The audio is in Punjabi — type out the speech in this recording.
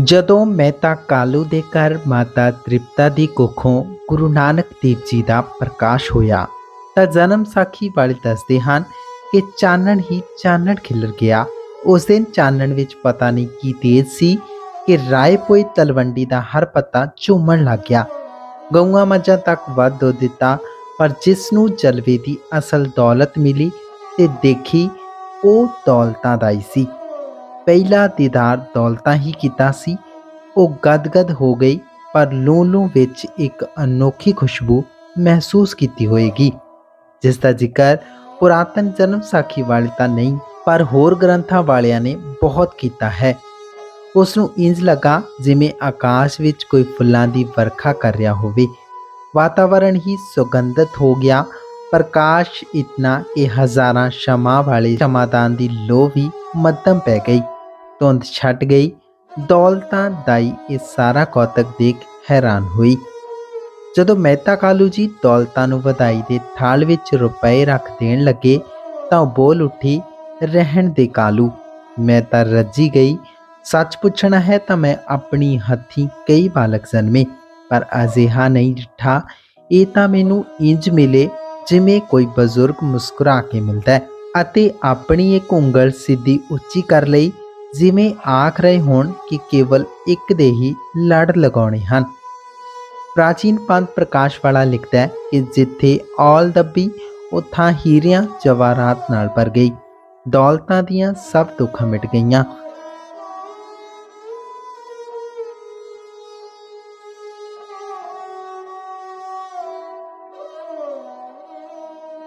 ਜਦੋਂ ਮਹਿਤਾ ਕਾਲੂ ਦੇ ਘਰ ਮਾਤਾ ਤ੍ਰਿਪਤਾ ਦੀ ਕੁੱਖੋਂ ਗੁਰੂ ਨਾਨਕ ਦੇਵ ਜੀ ਦਾ ਪ੍ਰਕਾਸ਼ ਹੋਇਆ, ਤਾਂ ਜਨਮ ਸਾਖੀ ਵਾਲੇ ਦੱਸਦੇ ਹਨ ਕਿ ਚਾਨਣ ਹੀ ਚਾਨਣ ਖਿਲਰ ਗਿਆ। ਉਸ ਦਿਨ ਚਾਨਣ ਵਿੱਚ ਪਤਾ ਨਹੀਂ ਕੀ ਤੇਜ਼ ਸੀ ਕਿ ਰਾਏਪੋਈ ਤਲਵੰਡੀ ਦਾ ਹਰ ਪੱਤਾ ਝੂਮਣ ਲੱਗ ਗਿਆ। ਗਊਆਂ ਮੱਝਾਂ ਤੱਕ ਵੱਧ ਦੁੱਧ ਦਿੱਤਾ, ਪਰ ਜਿਸ ਨੂੰ ਜਲਵੇ ਦੀ ਅਸਲ ਦੌਲਤ ਮਿਲੀ ਤੇ ਦੇਖੀ ਉਹ ਦੌਲਤਾਂ ਦਾ ਹੀ ਸੀ। ਪਹਿਲਾ ਦੀਦਾਰ ਦੌਲਤਾਂ ਹੀ ਕੀਤਾ ਸੀ। ਉਹ ਗਦਗਦ ਹੋ ਗਈ, ਪਰ ਲੂੰ-ਲੂੰ ਵਿੱਚ ਇੱਕ ਅਨੋਖੀ ਖੁਸ਼ਬੂ ਮਹਿਸੂਸ ਕੀਤੀ ਹੋਏਗੀ। ਜਿਸ ਦਾ ਜ਼ਿਕਰ ਪੁਰਾਤਨ ਜਨਮ ਸਾਖੀ ਵਾਲੇ ਤਾਂ ਨਹੀਂ, ਪਰ ਹੋਰ ਗ੍ਰੰਥਾਂ ਵਾਲਿਆਂ ਨੇ ਬਹੁਤ ਕੀਤਾ ਹੈ। ਉਸ ਨੂੰ ਇੰਜ ਲੱਗਾ ਜਿਵੇਂ ਆਕਾਸ਼ ਵਿੱਚ ਕੋਈ ਫੁੱਲਾਂ ਦੀ ਵਰਖਾ ਕਰ ਰਿਹਾ ਹੋਵੇ। ਵਾਤਾਵਰਣ ਹੀ ਸੁਗੰਧਿਤ ਹੋ ਗਿਆ। ਪ੍ਰਕਾਸ਼ ਇਤਨਾ ਕਿ ਹਜ਼ਾਰਾਂ ਸ਼ਮਾ ਵਾਲੇ ਸ਼ਮਾਦਾਨ ਦੀ ਲੋ ਵੀ ਮੱਧਮ ਪੈ ਗਈ। ਧੁੰਦ ਛੱਟ ਗਈ। ਦੌਲਤਾਂ ਦਾਈ ਇਹ ਸਾਰਾ ਕੌਤਕ ਦੇਖ ਹੈਰਾਨ ਹੋਈ। ਜਦੋਂ ਮਹਿਤਾ ਕਾਲੂ ਜੀ ਦੌਲਤਾਂ ਨੂੰ ਵਧਾਈ ਦੇ ਥਾਲ ਵਿੱਚ ਰੁਪਏ ਰੱਖ ਦੇਣ ਲੱਗੇ ਤਾਂ ਉਹ ਬੋਲ ਉੱਠੀ, ਰਹਿਣ ਦੇ ਕਾਲੂ, ਮੈਂ ਤਾਂ ਰੱਜੀ ਗਈ। ਸੱਚ ਪੁੱਛਣਾ ਹੈ ਤਾਂ ਮੈਂ ਆਪਣੀ ਹੱਥੀਂ ਕਈ ਬਾਲਕ ਜਨਮੇ, ਪਰ ਅਜਿਹਾ ਨਹੀਂ ਡਿਠਾ। ਇਹ ਤਾਂ ਮੈਨੂੰ ਇੰਜ ਮਿਲੇ ਜਿਵੇਂ ਕੋਈ ਬਜ਼ੁਰਗ ਮੁਸਕਰਾ ਕੇ ਮਿਲਦਾ ਹੈ। ਅਤੇ ਆਪਣੀ ਇੱਕ ਉਂਗਲ ਸਿੱਧੀ ਉੱਚੀ ਕਰ ਲਈ, ਜਿਵੇਂ ਆਖ ਰਹੇ ਹੋਣ ਕਿ ਕੇਵਲ ਇੱਕ ਦੇ ਹੀ ਲੜ ਲਗਾਉਣੇ ਹਨ। ਪ੍ਰਾਚੀਨ ਪੰਥ ਪ੍ਰਕਾਸ਼ ਵਾਲਾ ਲਿਖਦਾ ਹੈ ਕਿ ਜਿੱਥੇ ਔਲ ਦੱਬੀ, ਉਥਾਂ ਹੀਰਿਆਂ ਜਵਾਹਰਾਤ ਨਾਲ ਭਰ ਗਈ। ਦੌਲਤਾਂ ਦੀਆਂ ਸਭ ਦੁੱਖਾਂ ਮਿਟ ਗਈਆਂ।